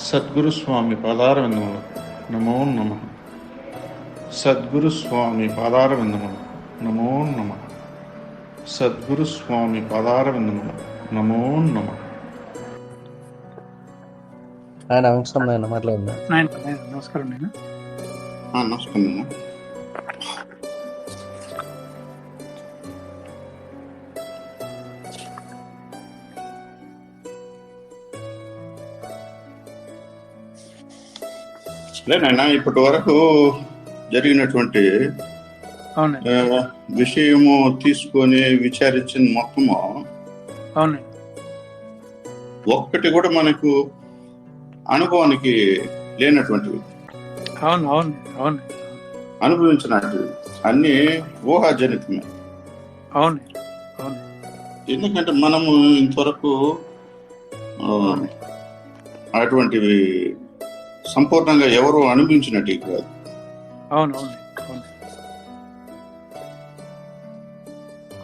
సద్గురు స్వామి పాదారవిందములు. నమో నమ. సద్గురు స్వామి పాదారవిందములు. నమో నమ. సద్గురు స్వామి పాదారవిందములు. నమో నమ. నమస్కారం నేను నమస్కారం లేనైనా ఇప్పటి వరకు జరిగినటువంటి విషయము తీసుకొని విచారించిన మొత్తము ఒక్కటి కూడా మనకు అనుభవానికి లేనటువంటివి అవును అవును అవును. అనుభవించినటువంటివి అన్ని ఊహాజనితమే. అవును అవును. ఎందుకంటే మనము ఇంతవరకు అటువంటివి సంపూర్ణంగా ఎవరు అనుభవించినట్టు కాదు. అవును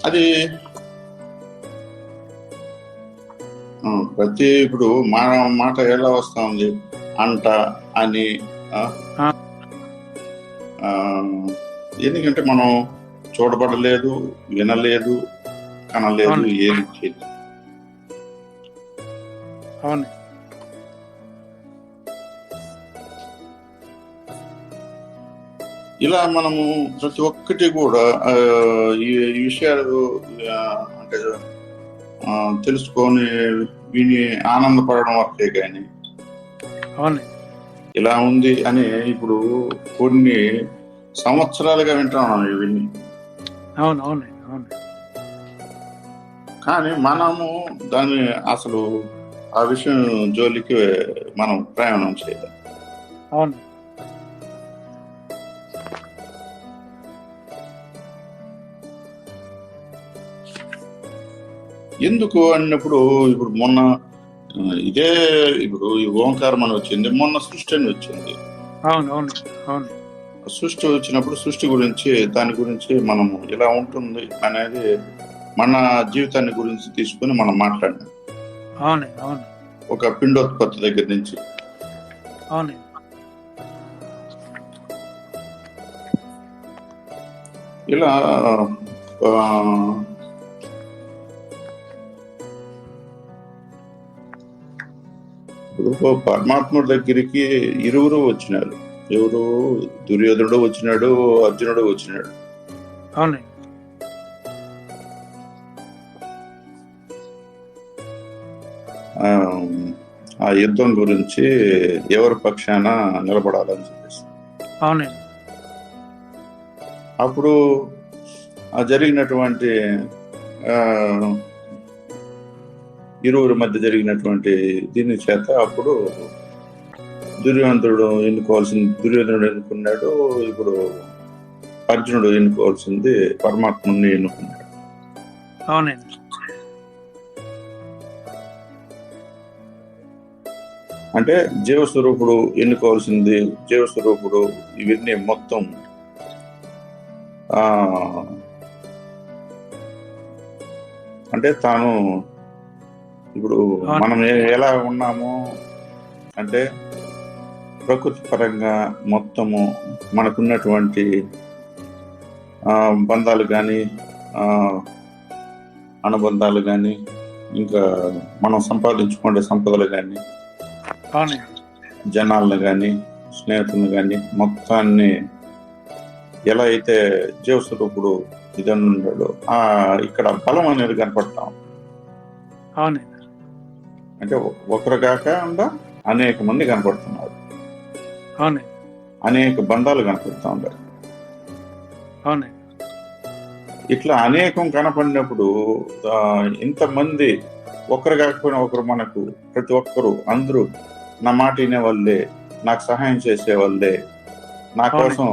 అది ప్రతి ఇప్పుడు మన మాట ఎలా వస్తా ఉంది? అంట అని ఎందుకంటే మనం చూడబడలేదు వినలేదు కనలేదు చేయలేదు. అవును. ఇలా మనము ప్రతి ఒక్కటి కూడా ఈ విషయాలు అంటే తెలుసుకొని విని ఆనందపడడం వరకే కానీ ఇలా ఉంది అని ఇప్పుడు కొన్ని సంవత్సరాలుగా వింటున్నాం ఇవన్నీ అవును అవును అవును. కానీ మనము దాన్ని అసలు ఆ విషయం జోలికి మనం ప్రయాణం చేయాలి. అవును. ఎందుకు అన్నప్పుడు ఇప్పుడు మొన్న ఇదే ఇప్పుడు ఈ ఓంకారం అని వచ్చింది మొన్న సృష్టి అని వచ్చింది. అవును అవును అవును. సృష్టి వచ్చినప్పుడు సృష్టి గురించి దాని గురించి మనము ఇలా ఉంటుంది అనేది మన జీవితాన్ని గురించి తీసుకుని మనం మాట్లాడినాం. అవును అవును. ఒక పిండోత్పత్తి దగ్గర నుంచి. అవును. ఇలా ఇప్పుడు పరమాత్ముడి దగ్గరికి ఇరువురు వచ్చినారు. ఎవరు దుర్యోధనుడు వచ్చినాడు అర్జునుడు వచ్చినాడు. అవును ఆ, ఆ యుద్ధం గురించి ఎవరి పక్షాన నిలబడాలని చెప్పేసి. అవును అప్పుడు ఆ జరిగినటువంటి ఇరువురి మధ్య జరిగినటువంటి దీని చేత అప్పుడు దుర్యోధనుడు ఎన్నుకోవాల్సింది దుర్యోధనుడు ఎన్నుకున్నాడు ఇప్పుడు అర్జునుడు ఎన్నుకోవాల్సింది పరమాత్ముని ఎన్నుకున్నాడు. అవునండి. అంటే జీవస్వరూపుడు ఎన్నుకోవాల్సింది జీవస్వరూపుడు ఇవన్నీ మొత్తం అంటే తాను ఇప్పుడు. మనం ఎలా ఉన్నామో అంటే ప్రకృతి పరంగా మొత్తము మనకున్నటువంటి బంధాలు కానీ అనుబంధాలు కానీ ఇంకా మనం సంపాదించుకునే సంపదలు కానీ జనాలను కానీ స్నేహితులను కానీ మొత్తాన్ని ఎలా అయితే జీవస్వరూపుడు ఇదని ఉన్నాడో ఆ ఇక్కడ బలం అనేది కనపడతాం అవునండి అంటే ఒకరు కాకుండా అనేక మంది కనపడుతున్నారు. అనేక బంధాలు కనపడుతూ అవునండి ఇట్లా అనేకం కనపడినప్పుడు ఇంతమంది ఒకరు కాకపోయినా ఒకరు మనకు ప్రతి ఒక్కరు అందరూ నా మాట వినే వాళ్ళే నాకు సహాయం చేసేవాళ్ళే నా కోసం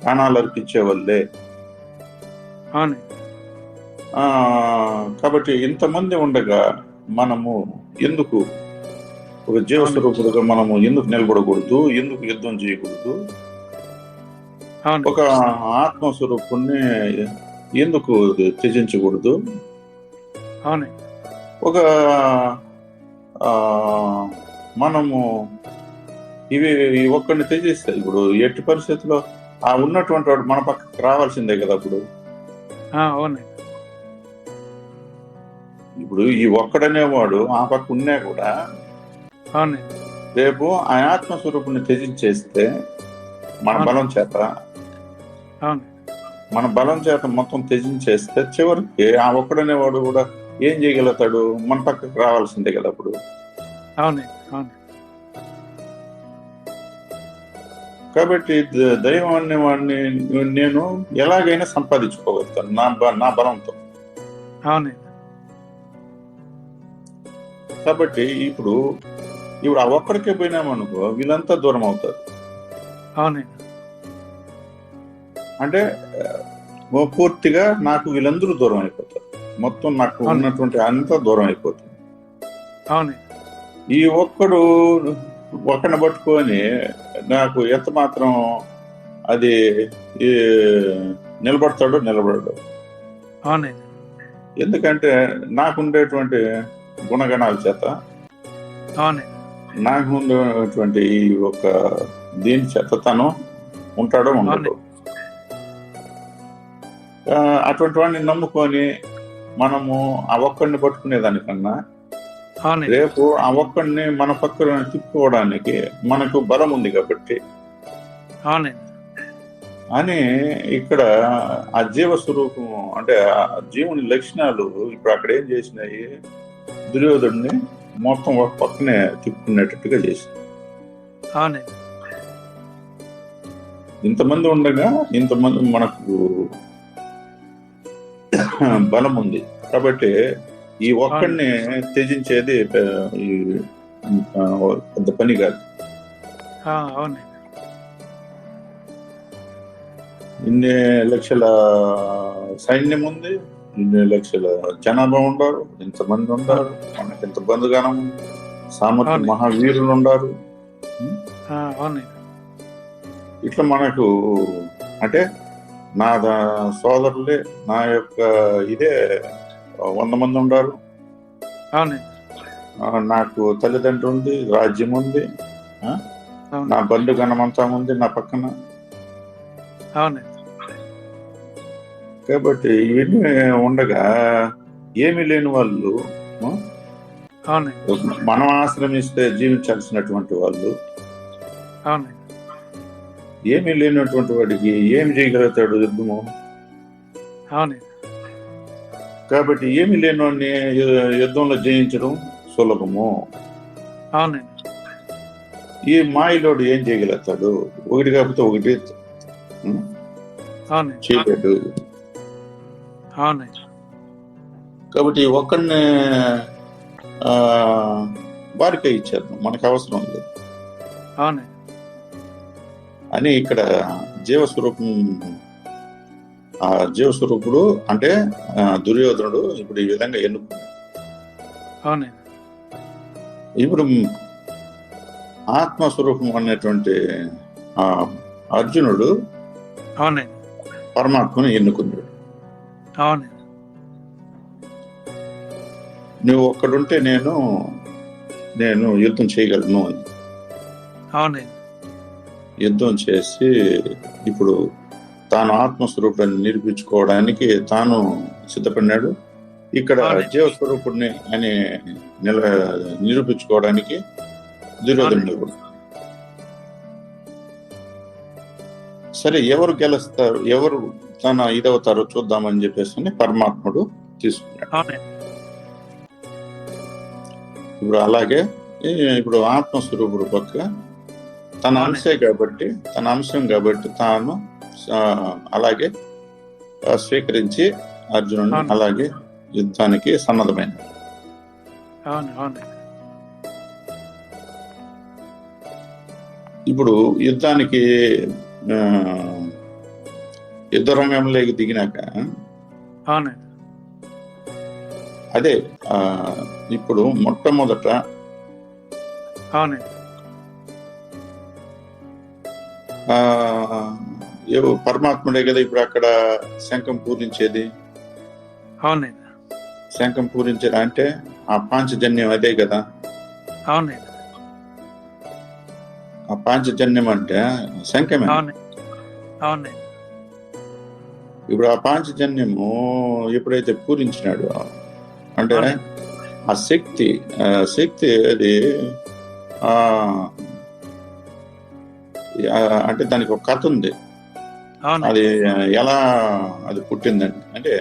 ప్రాణాలు అర్పించే వాళ్ళే అవునండి ఆ, కాబట్టి ఇంతమంది ఉండగా మనము ఎందుకు ఒక జీవస్వరూపుడుగా మనము ఎందుకు నిలబడకూడదు? ఎందుకు యుద్ధం చేయకూడదు? ఒక ఆత్మస్వరూపుణ్ణి ఎందుకు త్యజించకూడదు? ఒక మనము ఇవి ఒక్కడిని త్యజిస్తాయి ఇప్పుడు ఎట్టి పరిస్థితుల్లో ఆ ఉన్నటువంటి వాడు మన పక్కకు రావాల్సిందే కదా అప్పుడు? అవునండి. ఇప్పుడు ఈ ఒక్కడనేవాడు ఆ పక్క ఉన్నా కూడా రేపు ఆ ఆత్మస్వరూపుని త్యజించేస్తే మన. బలం చేత మన బలం చేత మొత్తం త్యజించేస్తే చివరికి ఆ ఒక్కడనేవాడు కూడా ఏం చేయగలుగుతాడు? మన పక్కకు రావాల్సిందే కదా అప్పుడు. కాబట్టి దైవం అనే వాడిని నేను ఎలాగైనా సంపాదించుకోగలుగుతాను నా నా బలంతో. అవునండి. కాబట్టి ఇప్పుడు ఇప్పుడు ఆ ఒక్కడికే పోయినామనుకో వీళ్ళంతా దూరం అవుతారు. అవునండి. అంటే పూర్తిగా నాకు వీళ్ళందరూ దూరం అయిపోతారు. మొత్తం నాకు. ఉన్నటువంటి అంతా దూరం అయిపోతుంది. ఈ ఒక్కడు ఒకడిని పట్టుకొని నాకు ఎంత మాత్రం అది నిలబడతాడో నిలబడడు. ఎందుకంటే నాకు ఉండేటువంటి గుణగణాల చేత నాకు ఉండేటువంటి ఈ ఒక దీని చేత తను ఉంటాడో ఉండడు. అటువంటి వాడిని నమ్ముకొని మనము ఆ ఒక్కడిని పట్టుకునే దానికన్నా అవునండి రేపు ఆ ఒక్కడిని మన పక్కన తిప్పుకోవడానికి మనకు బలం ఉంది కాబట్టి. అని ఇక్కడ ఆ జీవ స్వరూపం అంటే ఆ జీవుని లక్షణాలు ఇప్పుడు అక్కడ ఏం చేసినాయి? దుర్యోధుడిని మొత్తం ఒక పక్కనే తిప్పుకునేటట్టుగా చేసింది. అవునండి ఇంతమంది ఉండగా ఇంతమంది మనకు బలం ఉంది. కాబట్టి ఈ ఒక్కడిని త్యజించేది పెద్ద పని కాదు. ఇన్ని లక్షల సైన్యం ఉంది. ఇన్ని లక్షల జనాభా ఉండారు ఇంతమంది ఉండారు మనకి ఇంత బంధుగానం. సామర్థ్య. మహావీరులు ఉండారు. ఇట్లా మనకు అంటే నా సోదరులే నా యొక్క ఇదే వంద మంది ఉండారు. నాకు తల్లిదండ్రులు ఉంది రాజ్యం ఉంది నా బంధుగణం అంతా ఉంది నా పక్కన. అవునండి. కాబట్టి ఇవన్నీ ఉండగా ఏమీ లేని వాళ్ళు మనం ఆశ్రమిస్తే జీవించాల్సినటువంటి వాళ్ళు. ఏమీ లేనటువంటి వాడికి ఏమి చేయగలుగుతాడు యుద్ధము కాబట్టి ఏమీ లేని వాడిని యుద్ధంలో జయించడం సులభము? ఈ మాయలోడు ఏం చేయగలుగుతాడు? ఒకటి కాకపోతే ఒకటి చేయలేడు. కాబట్టి ఒక్కడిని వారికే ఇచ్చేద్దాం మనకు అవసరం లేదు. అని ఇక్కడ జీవస్వరూపం ఆ జీవస్వరూపుడు అంటే దుర్యోధనుడు ఇప్పుడు ఈ విధంగా ఎన్నుకున్నాడు. ఇప్పుడు ఆత్మస్వరూపం అనేటువంటి ఆ అర్జునుడు పరమాత్మను ఎన్నుకున్నాడు. అవునండి నువ్వు ఒక్కడుంటే నేను నేను యుద్ధం చేయగలను అని. అవునండి యుద్ధం చేసి ఇప్పుడు తాను ఆత్మస్వరూపాన్ని నిరూపించుకోవడానికి తాను సిద్ధపడినాడు. ఇక్కడ అవునండి. జీవస్వరూపుడిని అని నిల నిరూపించుకోవడానికి దుర్యోధనుడు సరే ఎవరు గెలుస్తారు? ఎవరు తన ఇదవుతారో చూద్దామని చెప్పేసి అని పరమాత్ముడు తీసుకున్నాడు ఇప్పుడు అలాగే ఇప్పుడు ఆత్మస్వరూపుడు పక్క తన. అంశే కాబట్టి తన అంశం కాబట్టి తాను అలాగే స్వీకరించి అర్జునుడిని అవును. అలాగే యుద్ధానికి సన్నద్ధమైన ఇప్పుడు యుద్ధానికి యుద్ధ రంగంలోకి దిగినాక అదే ఇప్పుడు మొట్టమొదట పరమాత్ముడే కదా ఇప్పుడు అక్కడ శంఖం పూరించేది శంఖం పూరించేది అంటే ఆ పాంచజన్యం అదే కదా? ఆ పాంచజన్యం అంటే శంఖమే. అవునండి ఇప్పుడు ఆ పాంచజన్యము ఎప్పుడైతే పూరించినాడు అంటే ఆ శక్తి ఆ శక్తి అది అంటే దానికి ఒక కథ ఉంది. అది ఎలా అది పుట్టిందండి అంటే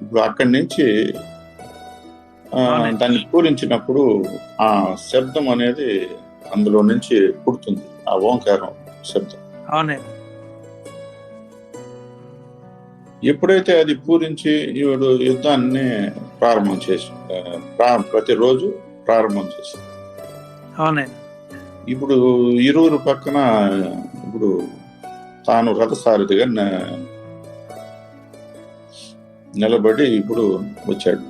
ఇప్పుడు అక్కడి నుంచి. దాన్ని పూరించినప్పుడు ఆ శబ్దం అనేది అందులో నుంచి పుడుతుంది ఆ ఓంకారం శబ్దం. అవునండి ఎప్పుడైతే అది పూరించి ఈవిడు యుద్ధాన్ని ప్రారంభం చేసి ప్రతిరోజు ప్రారంభం చేసి అవునండి. ఇప్పుడు ఇరువురు పక్కన ఇప్పుడు తాను రథసారథిగా నిలబడి ఇప్పుడు వచ్చాడు.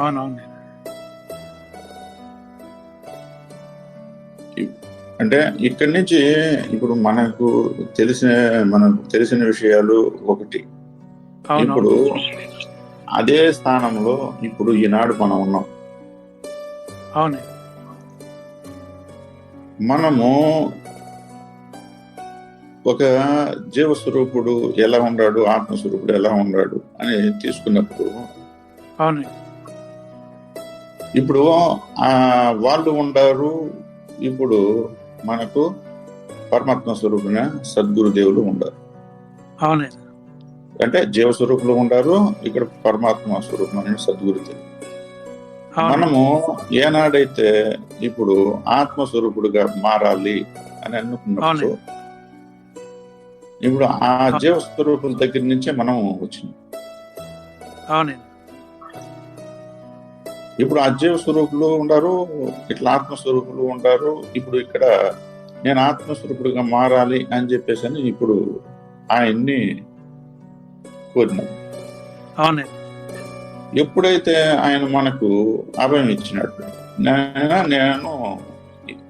అవునవునండి. అంటే ఇక్కడి నుంచి ఇప్పుడు మనకు తెలిసిన మనకు తెలిసిన విషయాలు ఒకటి. ఇప్పుడు అదే స్థానంలో ఇప్పుడు ఈనాడు మనం ఉన్నాం. మనము ఒక జీవస్వరూపుడు ఎలా ఉన్నాడు ఆత్మస్వరూపుడు ఎలా ఉన్నాడు అని తీసుకున్నప్పుడు ఇప్పుడు ఆ వాళ్ళు ఉండారు ఇప్పుడు మనకు పరమాత్మ స్వరూపున సద్గురుదేవులు ఉండారు. అవునండి అంటే జీవస్వరూపులు ఉండారు ఇక్కడ పరమాత్మ స్వరూపమైన సద్గురుదేవులు అవునండి మనము ఏనాడైతే ఇప్పుడు ఆత్మస్వరూపుడుగా మారాలి అని అనుకున్నప్పుడు ఇప్పుడు ఆ జీవస్వరూపుల దగ్గర నుంచే మనం వచ్చింది అవునండి ఇప్పుడు ఆ జీవస్వరూపులు ఉండారు ఇట్లా ఆత్మస్వరూపులు ఉండారు ఇప్పుడు ఇక్కడ నేను ఆత్మస్వరూపుడుగా మారాలి అని చెప్పేసి అని ఇప్పుడు ఆయన్ని కోరినాడు అవునండి ఎప్పుడైతే ఆయన మనకు అభయం ఇచ్చినట్టు నేను నేను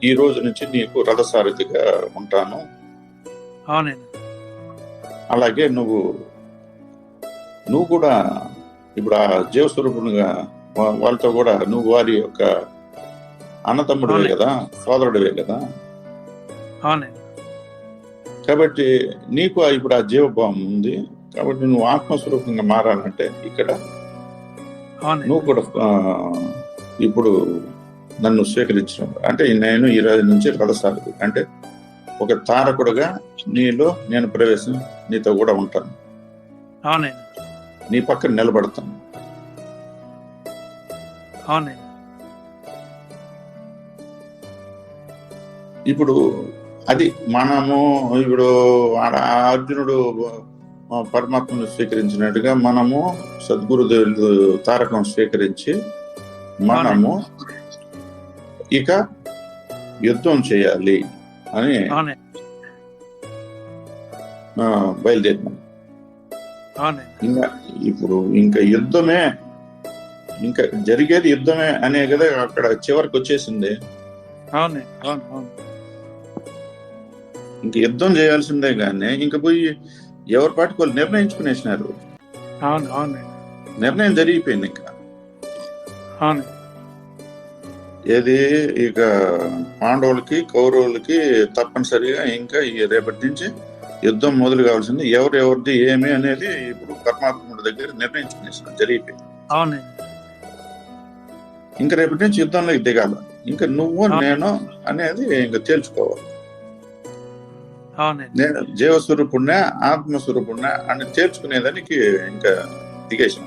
ఈ రోజు నుంచి నీకు రథసారథిగా ఉంటాను. అవునండి అలాగే నువ్వు నువ్వు కూడా ఇప్పుడు ఆ జీవస్వరూపునిగా వాళ్ళతో కూడా నువ్వు వారి యొక్క అన్నతమ్ముడివే. కదా సోదరుడివే కదా? కాబట్టి నీకు ఇప్పుడు ఆ జీవభావం ఉంది. కాబట్టి నువ్వు ఆత్మస్వరూపంగా మారాలంటే ఇక్కడ నువ్వు కూడా ఇప్పుడు నన్ను స్వీకరించడం అంటే నేను ఈ రోజు నుంచి రథసారథి అంటే ఒక తారకుడుగా నీలో నేను ప్రవేశం నీతో కూడా ఉంటాను. నీ పక్కన నిలబడతాను. అవునండి. ఇప్పుడు అది మనము ఇప్పుడు అర్జునుడు పరమాత్మను స్వీకరించినట్టుగా మనము సద్గురుదేవులు తారకం స్వీకరించి మనము ఇక యుద్ధం చేయాలి అని బయలుదేరినాం. అవునండి. ఇంకా ఇప్పుడు ఇంకా యుద్ధమే ఇంకా జరిగేది యుద్ధమే అనే కదా అక్కడ చివరికి వచ్చేసింది. అవునండి అవును అవును. ఇంక యుద్ధం చేయాల్సిందే కానీ ఇంకా పోయి ఎవరి పాటికి వాళ్ళు నిర్ణయించుకునేసినారు? అవును నిర్ణయం జరిగిపోయింది ఇంకా. అవును. ఏది ఇక పాండవులకి కౌరవులకి తప్పనిసరిగా ఇంకా ఈ రేపటి నుంచి యుద్ధం మొదలు కావాల్సింది ఎవరు ఎవరిది ఏమి అనేది ఇప్పుడు పరమాత్ముడి దగ్గర నిర్ణయించుకునేసిన జరిగిపోయింది. అవునండి ఇంకా రేపటి నుంచి యుద్ధంలోకి దిగాల. ఇంకా నువ్వు నేను అనేది ఇంకా తేల్చుకోవాలి. నేను జీవస్వరూపుణ్ణా ఆత్మస్వరూపుణ్ణా అని తేల్చుకునేదానికి ఇంకా దిగేసిన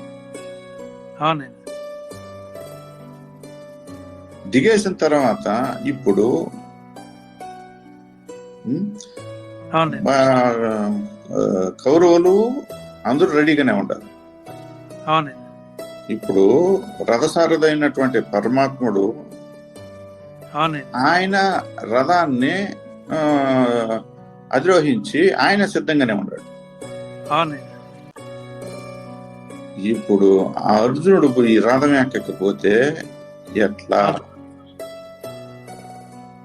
దిగేసిన తర్వాత ఇప్పుడు కౌరవులు అందరూ రెడీగానే ఉంటారు అవునండి. ఇప్పుడు రథసారథైనటువంటి పరమాత్ముడు ఆయన రథాన్ని ఆ, అధిరోహించి ఆయన సిద్ధంగానే ఉన్నాడు. ఇప్పుడు అర్జునుడు పోయి రథం ఎక్కకపోతే ఎట్లా?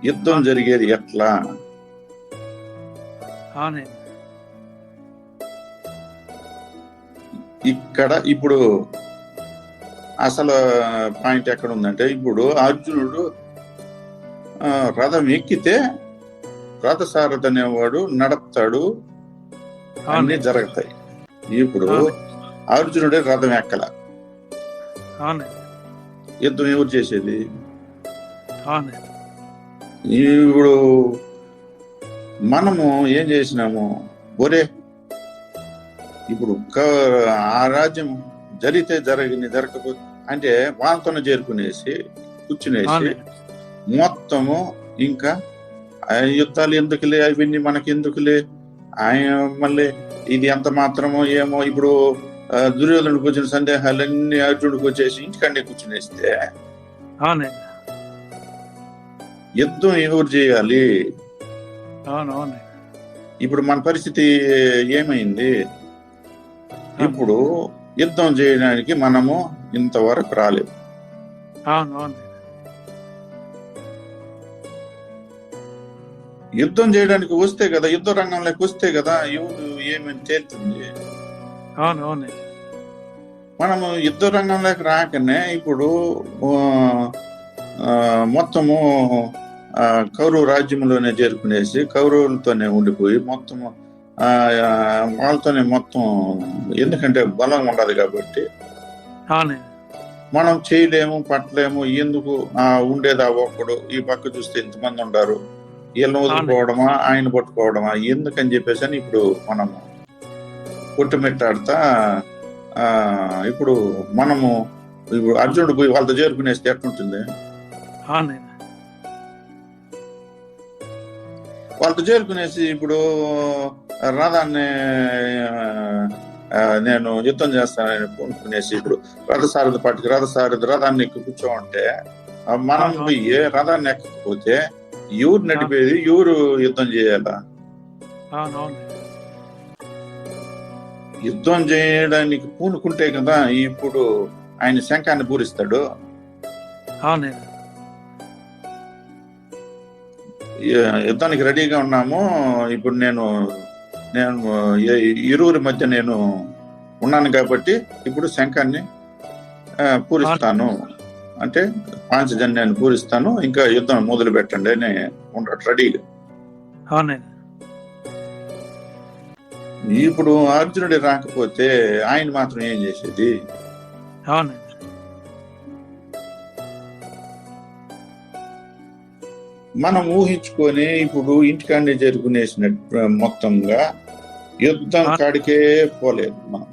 యుద్ధం జరిగేది ఎట్లా? ఇక్కడ ఇప్పుడు అసలు పాయింట్ ఎక్కడ ఉందంటే ఇప్పుడు అర్జునుడు రథం ఎక్కితే రథసారథి అనేవాడు నడుపుతాడు అన్ని జరుగుతాయి. ఇప్పుడు. అర్జునుడే రథం ఎక్కల? యుద్ధం ఎవరు చేసేది? ఇప్పుడు మనము ఏం చేసినాము? ఒరే ఇప్పుడు ఆ రాజ్యం జరిగితే జరగని జరగకపోతే అంటే వాళ్ళతోనే చేరుకునేసి కూర్చునేసి మొత్తము ఇంకా యుద్ధాలు ఎందుకులే అవన్నీ మనకి ఎందుకులే ఆయన మళ్ళీ ఇది ఎంత మాత్రమో ఏమో ఇప్పుడు దుర్యోధనుడికి వచ్చిన సందేహాలన్నీ అర్జునుడికి వచ్చేసి ఇంటికండే కూర్చునేస్తే యుద్ధం ఎవరు చేయాలి ఇప్పుడు మన పరిస్థితి ఏమైంది? ఇప్పుడు యుద్ధం చేయడానికి మనము ఇంతవరకు రాలేదు. యుద్ధం చేయడానికి వస్తే కదా యుద్ధ రంగంలోకి వస్తే కదా ఎవరు ఏమని తేలుతుంది మనము యుద్ధ రంగంలోకి రాకనే ఇప్పుడు మొత్తము కౌరవ రాజ్యంలోనే చేరుకునేసి కౌరవులతోనే ఉండిపోయి మొత్తము వాళ్ళతోనే మొత్తం ఎందుకంటే బలం ఉండదు కాబట్టి మనం చేయలేము పట్టలేము ఎందుకు ఆ ఉండేది ఆ ఒక్కడు ఈ పక్క చూస్తే ఇంతమంది ఉండారు వీళ్ళని వదులుకోవడమా ఆయన పట్టుకోవడమా ఎందుకని చెప్పేసి అని ఇప్పుడు మనం కొట్టుమిట్టాడుతా ఇప్పుడు మనము ఇప్పుడు అర్జునుడు పోయి వాళ్ళతో చేరుకునేస్తే ఎట్లుంటుంది? వాళ్ళతో చేరుకునేసి ఇప్పుడు రథాన్ని నేను యుద్ధం చేస్తానని పూనుకునేసి ఇప్పుడు రథసారథి పట్టుకు రథసారథి రథాన్ని ఎక్కి కూర్చోమంటే మనం పోయి రథాన్ని ఎక్కకపోతే ఎవరు నడిపేది ఎవరు యుద్ధం చేయాలా? యుద్ధం చేయడానికి పూనుకుంటే కదా ఇప్పుడు ఆయన శంఖాన్ని పూరిస్తాడు. అవునండి యుద్ధానికి రెడీగా ఉన్నాము. ఇప్పుడు నేను నేను ఇరువురి మధ్య నేను ఉన్నాను కాబట్టి ఇప్పుడు శంఖాన్ని పూరిస్తాను. అంటే పాంచజన్యాన్ని పూరిస్తాను. ఇంకా యుద్ధం మొదలు పెట్టండి అని ఉండడు రెడీగా. అవునండి ఇప్పుడు అర్జునుడి రాకపోతే ఆయన మాత్రం ఏం చేసేది? అవునండి మనం ఊహించుకొని ఇప్పుడు ఇంటికాండి జరుపుకునేసినట్టు మొత్తంగా యుద్ధం కాడికే పోలేదు మనం.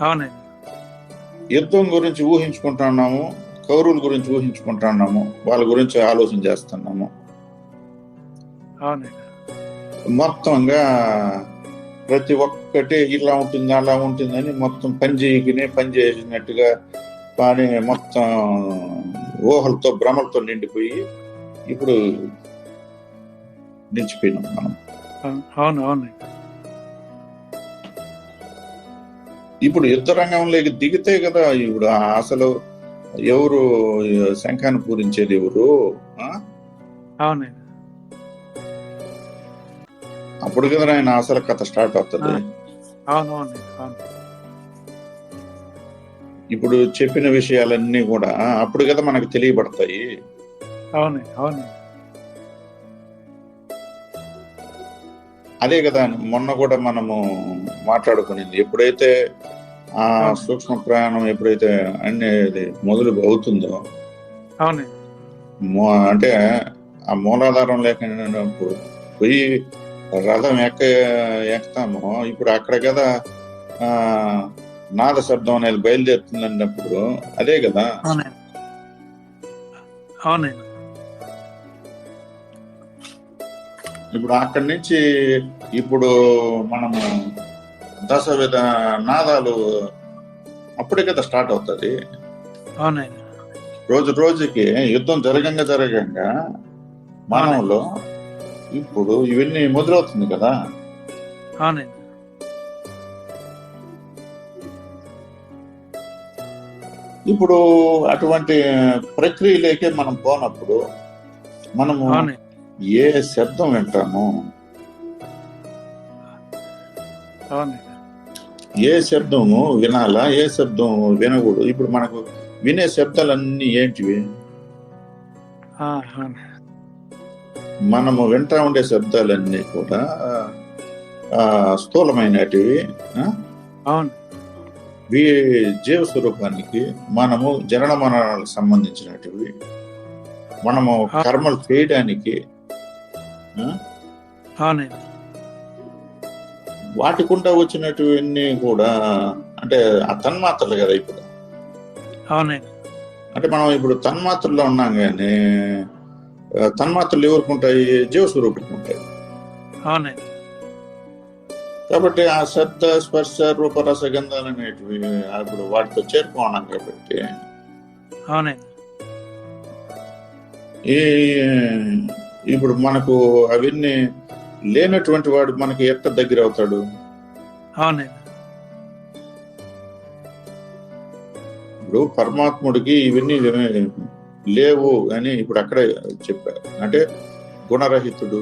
అవునండి. యుద్ధం గురించి ఊహించుకుంటున్నాము కౌరవుల గురించి ఊహించుకుంటున్నాము వాళ్ళ గురించి ఆలోచన చేస్తున్నాము. మొత్తంగా ప్రతి ఒక్కటి ఇలా ఉంటుంది అలా ఉంటుందని మొత్తం పని చేయకునే పని చేసినట్టుగా కానీ మొత్తం ఊహలతో భ్రమలతో నిండిపోయి ఇప్పుడు నిలిచిపోయినాం మనం. అవును అవును. ఇప్పుడు యుద్ధ రంగంలోకి దిగితే కదా ఇప్పుడు ఆ అసలు ఎవరు శంఖాన్ని పూరించేది ఎవరు? అప్పుడు కదా ఆయన అసలు కథ స్టార్ట్ అవుతుంది. ఇప్పుడు చెప్పిన విషయాలన్నీ కూడా అప్పుడు కదా మనకు తెలియబడతాయి. అవునండి అవునండి అదే కదా మొన్న కూడా మనము మాట్లాడుకునింది. ఎప్పుడైతే ఆ అవును. సూక్ష్మ ప్రయాణం ఎప్పుడైతే అనేది మొదలు అవుతుందో అవునండి మూ- అంటే ఆ మూలాధారం లేకపోయి పోయి రథం ఎక్క ఎక్కుతామో ఇప్పుడు అక్కడ కదా ఆ నాద శబ్దం అనేది బయలుదేరుతుంది అన్నప్పుడు అదే కదా. అవునండి ఇప్పుడు అక్కడి నుంచి ఇప్పుడు మనము దశ విధ నాదాలు అప్పుడే కదా స్టార్ట్ అవుతుంది. రోజు రోజుకి యుద్ధం జరగంగా జరగంగా మానవులో ఇప్పుడు ఇవన్నీ మొదలవుతుంది కదా. ఇప్పుడు అటువంటి ప్రక్రియలోకే మనం పోనప్పుడు మనము ఏ శబ్దం వింటాము? ఏ శబ్దము వినాలా? ఏ శబ్దం వినకూడదు? ఇప్పుడు మనకు వినే శబ్దాలన్నీ ఏంటివి? మనము వింటా ఉండే శబ్దాలన్నీ కూడా ఆ, స్థూలమైనటివి వీ జీవ స్వరూపానికి మనము జనన మరణాలకు సంబంధించినటివి. మనము కర్మలు చేయడానికి వాటికుండా వచ్చినటువన్నీ కూడా అంటే ఆ తన్మాత్రలు కదా ఇప్పుడు. అంటే మనం ఇప్పుడు తన్మాత్రలో ఉన్నాం కానీ తన్మాత్రలు ఎవరికి ఉంటాయి జీవస్వరూపులకు ఉంటాయి కాబట్టి ఆ శబ్ద స్పర్శ రూపరస గంధాలు అనేటివి ఇప్పుడు వాటితో చేరుకున్నాం కాబట్టి. ఈ ఇప్పుడు మనకు అవన్నీ లేనటువంటి వాడు మనకి ఎట్ట దగ్గర అవుతాడు? అవునండి. ఇప్పుడు పరమాత్ముడికి ఇవన్నీ లేవు అని ఇప్పుడు అక్కడే చెప్పారు అంటే గుణరహితుడు.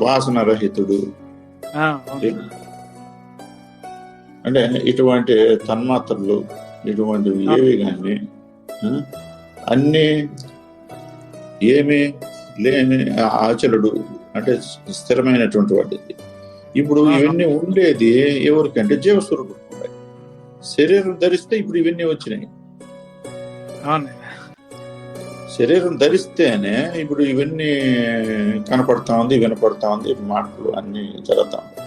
వాసన రహితుడు అంటే ఇటువంటి తన్మాత్రలు ఇటువంటివి ఏవి కానీ అన్ని ఏమి లేని ఆచరుడు అంటే స్థిరమైనటువంటి వాటిది ఇప్పుడు ఇవన్నీ ఉండేది ఎవరికంటే జీవస్వరూపుడు శరీరం ధరిస్తే ఇప్పుడు ఇవన్నీ వచ్చినాయి. శరీరం ధరిస్తేనే ఇప్పుడు ఇవన్నీ కనపడతా ఉంది వినపడతా ఉంది మాటలు అన్ని జరుగుతా ఉంది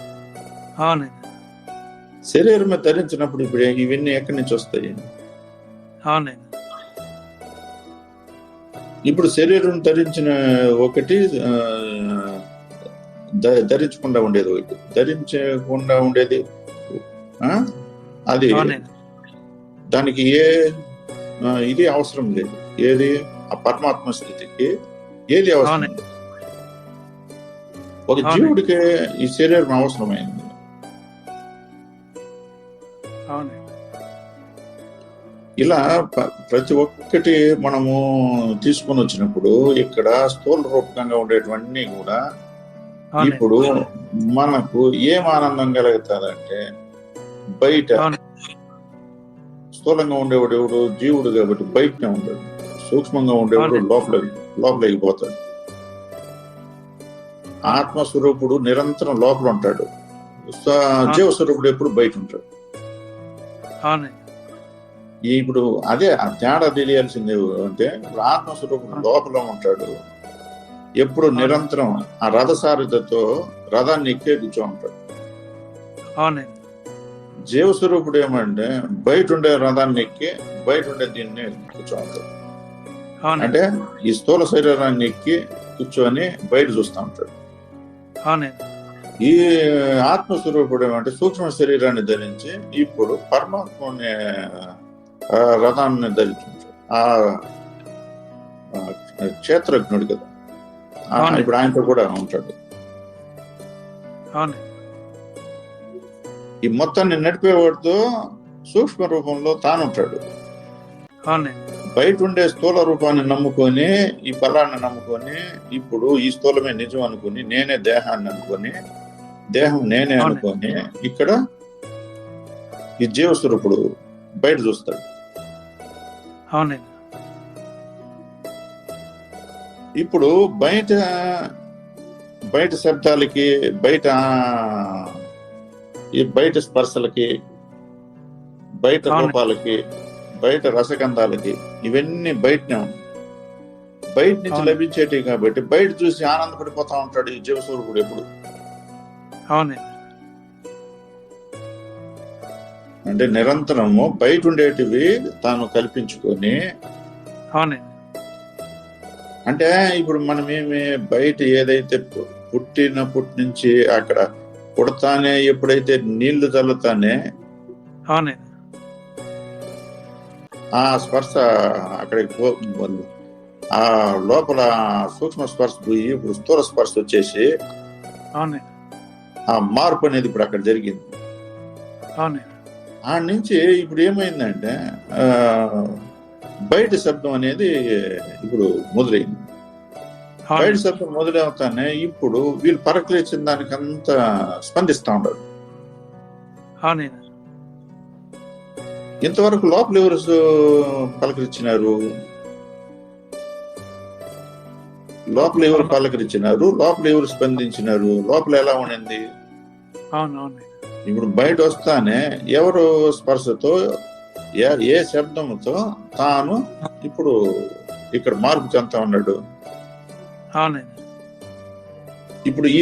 అవునండి శరీరం మీద ధరించినప్పుడు ఇప్పుడు ఇవన్నీ ఎక్కడి నుంచి వస్తాయి? అవునండి ఇప్పుడు శరీరం ధరించిన ఒకటి ధరించకుండా ఉండేది ఒకటి. ధరించకుండా ఉండేది ఆ, అది దానికి ఏ ఇది అవసరం లేదు. ఏది? ఆ పరమాత్మ స్థితికి ఏది అవసరం ఒక. జీవుడికి ఈ శరీరం అవసరమైంది. ఇలా ప్రతి ఒక్కటి మనము తీసుకొని వచ్చినప్పుడు ఇక్కడ స్థూల రూపకంగా ఉండేటివన్నీ కూడా ఇప్పుడు మనకు ఏం ఆనందం కలుగుతుందంటే బయట. స్థూలంగా ఉండేవాడు ఎవడు? జీవుడు కాబట్టి బయటనే ఉండడు. సూక్ష్మంగా ఉండేవాడు. లోపల లోపలికి పోతాడు ఆత్మస్వరూపుడు నిరంతరం లోపల ఉంటాడు. స్వ- జీవస్వరూపుడు ఎప్పుడు బయట ఉంటాడు. ఇప్పుడు అదే ఆ తేడా తెలియాల్సింది అంటే ఆత్మస్వరూపుడు లోపల ఉంటాడు. ఎప్పుడు నిరంతరం ఆ రథసారథితో రథాన్ని ఎక్కే కూర్చో ఉంటాడు జీవస్వరూపుడు ఏమంటే బయట ఉండే రథాన్ని ఎక్కి బయట ఉండే దీన్ని కూర్చో ఉంటాడు. అంటే ఈ స్థూల శరీరాన్ని ఎక్కి కూర్చొని బయట చూస్తూ ఉంటాడు. ఈ ఆత్మస్వరూపుడు ఏమంటే సూక్ష్మ శరీరాన్ని ధరించి ఇప్పుడు పరమాత్మని ఆ రథాన్ని ధరించుంటాడు ఆ క్షేత్రజ్ఞుడు కదా. ఇప్పుడు ఆయనతో కూడా ఉంటాడు. ఈ మొత్తాన్ని నడిపేవాడితో సూక్ష్మ రూపంలో తాను ఉంటాడు. అవునండి బయట ఉండే స్థూల రూపాన్ని నమ్ముకొని ఈ బలాన్ని నమ్ముకొని ఇప్పుడు ఈ స్థూలమే నిజం అనుకొని నేనే దేహాన్ని అనుకొని దేహం నేనే. అనుకొని ఇక్కడ ఈ జీవస్వరూపుడు బయట చూస్తాడు. అవునండి ఇప్పుడు బయట బయట శబ్దాలకి బయట ఈ బయట స్పర్శలకి బయట. రూపాలకి బయట రసగంధాలకి ఇవన్నీ బయటనే ఉన్నాయి బయట నుంచి. లభించేటివి కాబట్టి బయట చూసి ఆనందపడిపోతా ఉంటాడు ఈ జీవస్వరూపుడు ఎప్పుడు అవునండి అంటే నిరంతరము బయట ఉండేటివి తాను కల్పించుకొని అవునండి. అంటే ఇప్పుడు మనం ఏమి బయట ఏదైతే పుట్టినప్పటి నుంచి అక్కడ పుడతానే ఎప్పుడైతే నీళ్ళు చల్లుతానే అవునండి. ఆ స్పర్శ అక్కడికి పో ఆ లోపల సూక్ష్మ స్పర్శ పోయి ఇప్పుడు స్థూల స్పర్శ వచ్చేసి అవునండి. ఆ మార్పు అనేది ఇప్పుడు అక్కడ జరిగింది. అవునండి. ఆ నుంచి ఇప్పుడు ఏమైందంటే బయట శబ్దం అనేది ఇప్పుడు మొదలైంది. బయట శబ్దం మొదలవుతానే ఇప్పుడు వీళ్ళు పరకలిచ్చిన దానికంతా స్పందిస్తా ఉండరు అవునండి ఇంతవరకు లోపల ఎవరు పలకరించినారు? లోపల ఎవరు పలకరించినారు? లోపల ఎవరు స్పందించినారు? లోపల ఎలా ఉండింది? అవును అవునండి ఇప్పుడు బయట వస్తానే ఎవరు స్పర్శతో ఏ శబ్దంతో తాను ఇప్పుడు ఇక్కడ మార్పు చెందుతా ఉన్నాడు? అవునండి. ఇప్పుడు ఈ